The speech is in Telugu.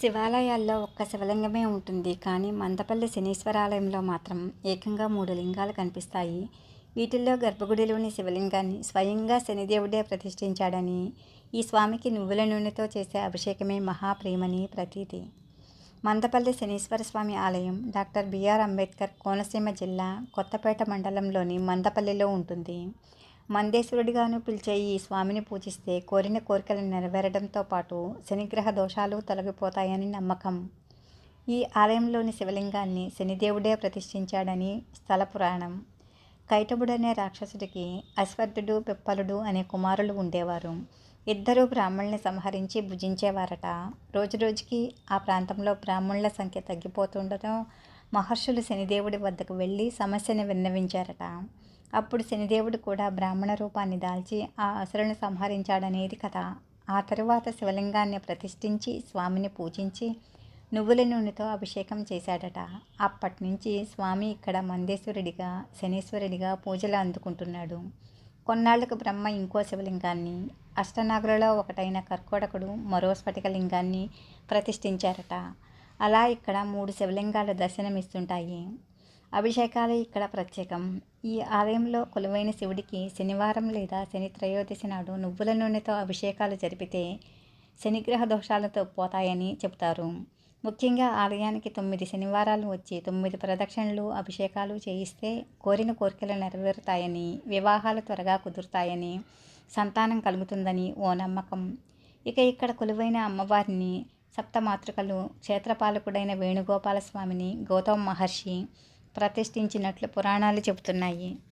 శివాలయాల్లో ఒక్క శివలింగమే ఉంటుంది. కానీ మందపల్లి శనీశ్వరాలయంలో మాత్రం ఏకంగా మూడు లింగాలు కనిపిస్తాయి. వీటిల్లో గర్భగుడిలోని శివలింగాన్ని స్వయంగా శనిదేవుడే ప్రతిష్ఠించాడని ఈ స్వామికి నువ్వుల నూనెతో చేసే అభిషేకమే మహాప్రేమని ప్రతీతి. మందపల్లి శనీశ్వర స్వామి ఆలయం డాక్టర్ బిఆర్ అంబేద్కర్ కోనసీమ జిల్లా కొత్తపేట మండలంలోని మందపల్లిలో ఉంటుంది. మందేశ్వరుడిగాను పిలిచే ఈ స్వామిని పూజిస్తే కోరిన కోరికలు నెరవేరడంతో పాటు శనిగ్రహ దోషాలు తొలగిపోతాయని నమ్మకం. ఈ ఆలయంలోని శివలింగాన్ని శనిదేవుడే ప్రతిష్ఠించాడని స్థల పురాణం. కైటబుడనే రాక్షసుడికి అశ్వత్థుడు పిప్పలుడు అనే కుమారులు ఉండేవారు. ఇద్దరు బ్రాహ్మణుల్ని సంహరించి భుజించేవారట. రోజురోజుకి ఆ ప్రాంతంలో బ్రాహ్మణుల సంఖ్య తగ్గిపోతుండటం మహర్షులు శనిదేవుడి వద్దకు వెళ్ళి సమస్యని విన్నవించారట. అప్పుడు శనిదేవుడు కూడా బ్రాహ్మణ రూపాన్ని దాల్చి ఆ అసురుని సంహరించాడనేది కథ. ఆ తరువాత శివలింగాన్ని ప్రతిష్ఠించి స్వామిని పూజించి నువ్వుల నూనెతో అభిషేకం చేశాడట. అప్పటి నుంచి స్వామి ఇక్కడ మందేశ్వరుడిగా శనీశ్వరుడిగా పూజలు అందుకుంటున్నాడు. కొన్నాళ్ళకు బ్రహ్మ ఇంకో శివలింగాన్ని అష్టనాగులలో ఒకటైన కర్కోటకుడు మరో స్ఫటికలింగాన్ని ప్రతిష్ఠించారట. అలా ఇక్కడ మూడు శివలింగాలు దర్శనమిస్తుంటాయి. అభిషేకాలు ఇక్కడ ప్రత్యేకం. ఈ ఆలయంలో కొలువైన శివుడికి శనివారం లేదా శని త్రయోదశి నాడు నువ్వుల నూనెతో అభిషేకాలు జరిపితే శనిగ్రహ దోషాలతో పోతాయని చెబుతారు. ముఖ్యంగా ఆలయానికి తొమ్మిది శనివారాలు వచ్చి తొమ్మిది ప్రదక్షిణలు అభిషేకాలు చేయిస్తే కోరిన కోరికలు నెరవేరుతాయని వివాహాలు త్వరగా కుదురుతాయని సంతానం కలుగుతుందని ఓ నమ్మకం. ఇక ఇక్కడ కొలువైన అమ్మవారిని సప్తమాతృకలు క్షేత్రపాలకుడైన వేణుగోపాల స్వామిని గౌతమ మహర్షి ప్రతిష్ఠించినట్లు పురాణాలు చెబుతున్నాయి.